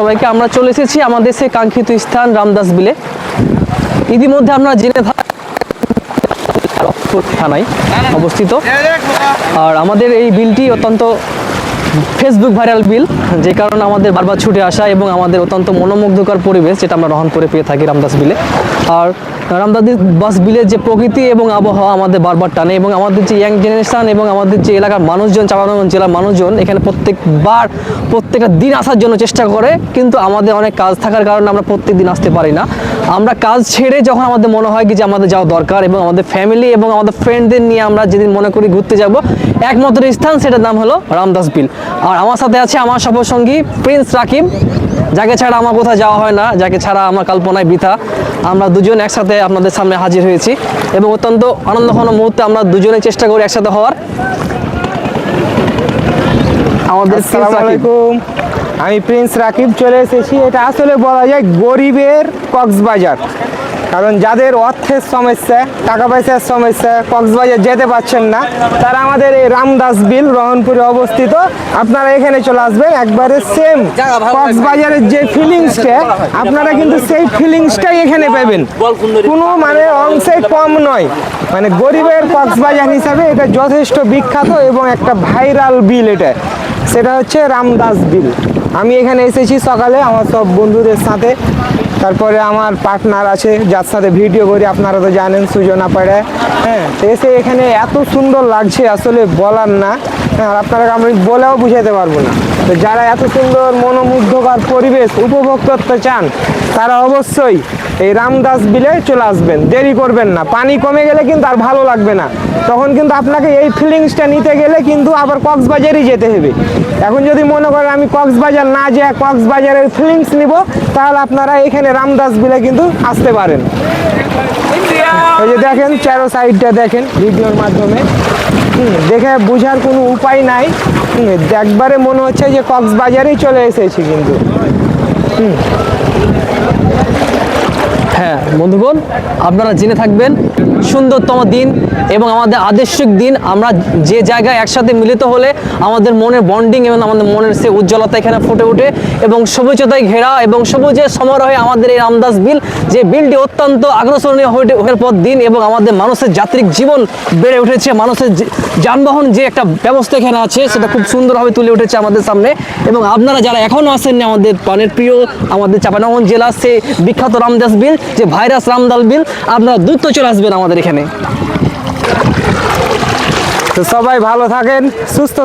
সবাইকে আমরা চলে এসেছি আমাদের সে কাঙ্ক্ষিত স্থান রামদাস বিলে। ইতিমধ্যে আমরা জেনে থানায় অবস্থিত। আর আমাদের এই বিলটি অত্যন্ত ফেসবুক ভাইরাল বিল, যে কারণে আমাদের বারবার ছুটে আসা এবং আমাদের অত্যন্ত মনোমুগ্ধকর পরিবেশ যেটা আমরা রহন করে পেয়ে থাকি রামদাস বিলে। আর রামদাস বাস বিলের যে প্রকৃতি এবং আবহাওয়া আমাদের বারবার টানে এবং আমাদের যে ইয়াং জেনারেশন এবং আমাদের যে এলাকার মানুষজন, চাপানগঞ্জ জেলার মানুষজন এখানে প্রত্যেকবার, প্রত্যেকটা দিন আসার জন্য চেষ্টা করে, কিন্তু আমাদের অনেক কাজ থাকার কারণে আমরা প্রত্যেক দিন আসতে পারি না। আমরা কাজ ছেড়ে যখন আমাদের মনে হয় কি যে আমাদের যাওয়া দরকার এবং আমাদের ফ্যামিলি এবং আমাদের ফ্রেন্ডদের নিয়ে আমরা যেদিন মনে করি ঘুরতে যাব, একমাত্র স্থান সেটার নাম হলো রামদাস বিল। আর আমার সাথে আছে আমার সফরসঙ্গী প্রিন্স রাকিব, যাকে ছাড়া আমার কোথাও যাওয়া হয় না, যাকে ছাড়া আমার কল্পনায় বৃথা। আমরা দুজন একসাথে আপনাদের সামনে হাজির হয়েছি এবং অত্যন্ত আনন্দ আনন্দঘন মুহূর্তে আমরা দুজনে চেষ্টা করি একসাথে হওয়ার। আমাদের আলাইকুম। আমি প্রিন্স রাকিব চলে এসেছি। এটা আসলে বলা যায় গরিবের কক্সবাজার। কারণ যাদের অর্থের সমস্যা টাকা পয়সার সমস্যা কক্সবাজার যেতে পারছেন না তারা আমাদের এই রামদাস বিল রহনপুরে অবস্থিত। আপনারা এখানে চলে আসবেন একবারে সেম কক্সবাজারের যে ফিলিংসটা আপনারা কিন্তু সেই ফিলিংসটাই এখানে পাবেন। কোনো মানে অংশে কম নয়। মানে গরিবের কক্সবাজার হিসাবে এটা যথেষ্ট বিখ্যাত এবং একটা ভাইরাল বিল এটা। সেটা হচ্ছে রামদাস বিল। আমি এখানে এসেছি সকালে, আমার সব বন্ধুদের সাথে। তারপরে আমার পার্টনার আছে, যার সাথে ভিডিও করি, আপনারা তো জানেন সুজনা পাড়ায়। হ্যাঁ এসে এখানে এত সুন্দর লাগছে, আসলে বলার না। হ্যাঁ আপনারা আমি বলেও বুঝাতে পারব না। তো যারা এত সুন্দর মনোমুগ্ধকর পরিবেশ উপভোগ করতে চান, তারা অবশ্যই এই রামদাস বিলে চলে আসবেন। দেরি করবেন না। পানি কমে গেলে কিন্তু আর ভালো লাগবে না। তখন কিন্তু আপনাকে এই ফিলিংসটা নিতে গেলে কিন্তু আবার কক্সবাজারই যেতে হবে। এখন যদি মনে করেন আমি কক্সবাজার না যেয়ে কক্সবাজারের ফিলিংস নিব, তাহলে আপনারা এখানে রামদাস বিলে কিন্তু আসতে পারেন। ওই যে দেখেন, চারো সাইডটা দেখেন, ভিডিওর মাধ্যমে। দেখে বোঝার কোনো উপায় নাই। একবারে মনে হচ্ছে যে কক্সবাজারেই চলে এসেছি কিন্তু। হ্যাঁ বন্ধুগণ, আপনারা জেনে থাকবেন, সুন্দরতম দিন এবং আমাদের আদর্শিক দিন। আমরা যে জায়গায় একসাথে মিলিত হলে আমাদের মনের বন্ডিং এবং আমাদের মনের সে উজ্জ্বলতা এখানে ফুটে ওঠে এবং সবুজতায় ঘেরা এবং সবুজের সমারোহে আমাদের এই রামদাস বিল, যে বিলটি অত্যন্ত আকর্ষণীয় হয়ে ওঠার পর দিন এবং আমাদের মানুষের যাত্রিক জীবন বেড়ে উঠেছে। মানুষের যানবাহন যে একটা ব্যবস্থা এখানে আছে, সেটা খুব সুন্দরভাবে তুলে উঠেছে আমাদের সামনে এবং আপনারা যারা এখনও আসেননি আমাদের প্রাণের প্রিয় আমাদের চাপানগঞ্জ জেলার সে বিখ্যাত রামদাস বিল, যে ভাইরাস রামদাল বিল আপনারা দ্রুত চলে আসবেন আমাদের এখানে। তো সবাই ভালো থাকেন সুস্থ